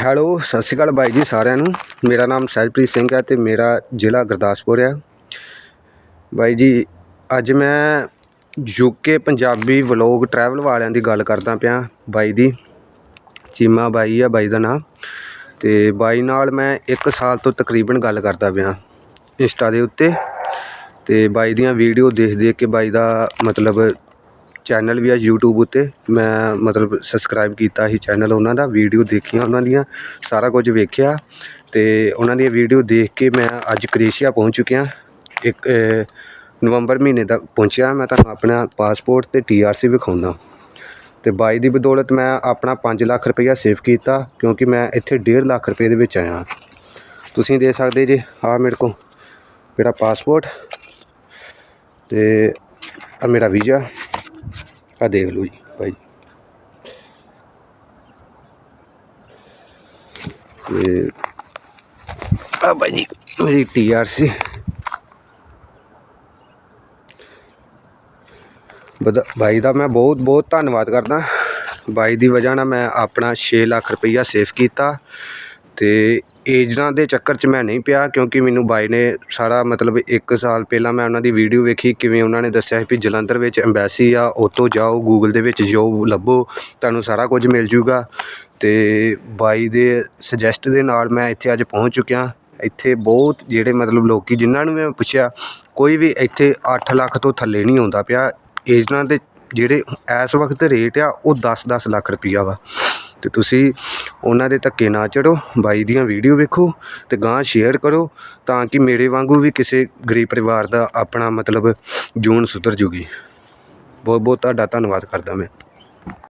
Hello, ਸਤਿ ਸ਼੍ਰੀ ਅਕਾਲ ਬਾਈ ਜੀ ਸਾਰਿਆਂ ਨੂੰ। ਮੇਰਾ ਨਾਮ ਸਹਿਜਪ੍ਰੀਤ ਸਿੰਘ ਹੈ ਤੇ ਮੇਰਾ ਜ਼ਿਲ੍ਹਾ ਗੁਰਦਾਸਪੁਰ ਹੈ। ਬਾਈ ਜੀ, ਅੱਜ ਮੈਂ ਯੂਕੇ ਪੰਜਾਬੀ ਵਲੌਗ ਟਰੈਵਲ ਵਾਲਿਆਂ ਦੀ ਗੱਲ ਕਰਦਾ ਪਿਆ ਬਾਈ ਦੀ। ਚੀਮਾ ਬਾਈ ਆ, ਬਾਈ ਦਾ ਨਾਮ ਤੇ ਬਾਈ ਨਾਲ ਮੈਂ 1 ਸਾਲ ਤੋਂ ਤਕਰੀਬਨ ਗੱਲ ਕਰਦਾ ਪਿਆ ਇੰਸਟਾ ਦੇ ਉੱਤੇ। ਤੇ ਬਾਈ ਦੀਆਂ ਵੀਡੀਓ ਦੇਖ ਦੇਖ ਕੇ ਬਾਈ ਦਾ ਮਤਲਬ ਚੈਨਲ ਵੀ ਆ ਯੂਟਿਊਬ ਉੱਤੇ। ਮੈਂ ਮਤਲਬ ਸਬਸਕ੍ਰਾਈਬ ਕੀਤਾ ਸੀ ਚੈਨਲ ਉਹਨਾਂ ਦਾ ਵੀਡੀਓ ਦੇਖੀਆਂ ਉਹਨਾਂ ਦੀਆਂ, ਸਾਰਾ ਕੁਝ ਵੇਖਿਆ। ਅਤੇ ਉਹਨਾਂ ਦੀਆਂ ਵੀਡੀਓ ਦੇਖ ਕੇ ਮੈਂ ਅੱਜ ਕ੍ਰੇਸ਼ੀਆ ਪਹੁੰਚ ਚੁੱਕਿਆ। ਇੱਕ ਨਵੰਬਰ ਮਹੀਨੇ ਦਾ ਪਹੁੰਚਿਆ ਮੈਂ ਤੁਹਾਨੂੰ ਆਪਣਾ ਪਾਸਪੋਰਟ ਅਤੇ ਟੀ ਆਰ ਸੀ ਵਿਖਾਉਂਦਾ। ਅਤੇ ਬਾਈ ਦੀ ਬਦੌਲਤ ਮੈਂ ਆਪਣਾ ਪੰਜ ਲੱਖ ਰੁਪਈਆ ਸੇਵ ਕੀਤਾ, ਕਿਉਂਕਿ ਮੈਂ ਇੱਥੇ ਡੇਢ ਲੱਖ ਰੁਪਏ ਦੇ ਵਿੱਚ ਆਇਆ। ਤੁਸੀਂ ਦੇ ਸਕਦੇ ਜੇ? ਆ ਮੇਰੇ ਕੋਲ ਮੇਰਾ ਪਾਸਪੋਰਟ ਅਤੇ ਆ ਮੇਰਾ ਵੀਜ਼ਾ। ਆ ਦੇਖ ਲਓ ਜੀ, ਭਾਈ ਤੇ ਆ ਭਾਈ ਜੀ, ਮੇਰੀ ਟੀਆਰਸੀ ਬਾਈ ਦਾ ਮੈਂ ਬਹੁਤ ਬਹੁਤ ਧੰਨਵਾਦ ਕਰਦਾ। ਬਾਈ ਦੀ ਵਜ੍ਹਾ ਨਾਲ ਮੈਂ ਆਪਣਾ 6 ਲੱਖ ਰੁਪਈਆ ਸੇਵ ਕੀਤਾ ਤੇ ਏਜੰਟਾਂ ਦੇ ਚੱਕਰ 'ਚ ਮੈਂ ਨਹੀਂ ਪਿਆ ਕਿਉਂਕਿ ਮੈਨੂੰ ਬਾਈ ਨੇ ਸਾਰਾ ਮਤਲਬ ਇੱਕ ਸਾਲ ਪਹਿਲਾਂ ਮੈਂ ਉਹਨਾਂ ਦੀ ਵੀਡੀਓ ਵੇਖੀ, ਕਿਵੇਂ ਉਹਨਾਂ ਨੇ ਦੱਸਿਆ ਸੀ ਵੀ ਜਲੰਧਰ ਵਿੱਚ ਅੰਬੈਸੀ ਆ, ਉੱਥੋਂ ਜਾਓ ਗੂਗਲ ਦੇ ਵਿੱਚ ਜੋਬ ਲੱਭੋ, ਤੁਹਾਨੂੰ ਸਾਰਾ ਕੁਝ ਮਿਲ ਜੂਗਾ। ਅਤੇ ਬਾਈ ਦੇ ਸੁਜੈਸਟ ਦੇ ਨਾਲ ਮੈਂ ਇੱਥੇ ਅੱਜ ਪਹੁੰਚ ਚੁੱਕਿਆ। ਇੱਥੇ ਬਹੁਤ ਜਿਹੜੇ ਮਤਲਬ ਲੋਕ ਜਿਨ੍ਹਾਂ ਨੂੰ ਮੈਂ ਪੁੱਛਿਆ, ਕੋਈ ਵੀ ਇੱਥੇ ਅੱਠ ਲੱਖ ਤੋਂ ਥੱਲੇ ਨਹੀਂ ਆਉਂਦਾ ਪਿਆ। ਏਜੰਟਾਂ ਦੇ ਜਿਹੜੇ ਇਸ ਵਕਤ ਰੇਟ ਆ, ਉਹ ਦਸ ਦਸ ਲੱਖ ਰੁਪਈਆ ਵਾ। ਅਤੇ ਤੁਸੀਂ ਉਹਨਾਂ ਦੇ ਧੱਕੇ ਨਾ ਚੜੋ, ਬਾਈ ਦੀਆਂ ਵੀਡੀਓ ਵੇਖੋ ਅਤੇ ਗਾਂ ਸ਼ੇਅਰ ਕਰੋ ਤਾਂ ਕਿ ਮੇਰੇ ਵਾਂਗੂ ਵੀ ਕਿਸੇ ਗਰੀਬ ਪਰਿਵਾਰ ਦਾ ਆਪਣਾ ਮਤਲਬ ਜੂਨ ਸੁਧਰ ਜੂਗੀ। ਬਹੁਤ ਬਹੁਤ ਤੁਹਾਡਾ ਧੰਨਵਾਦ ਕਰਦਾ ਮੈਂ।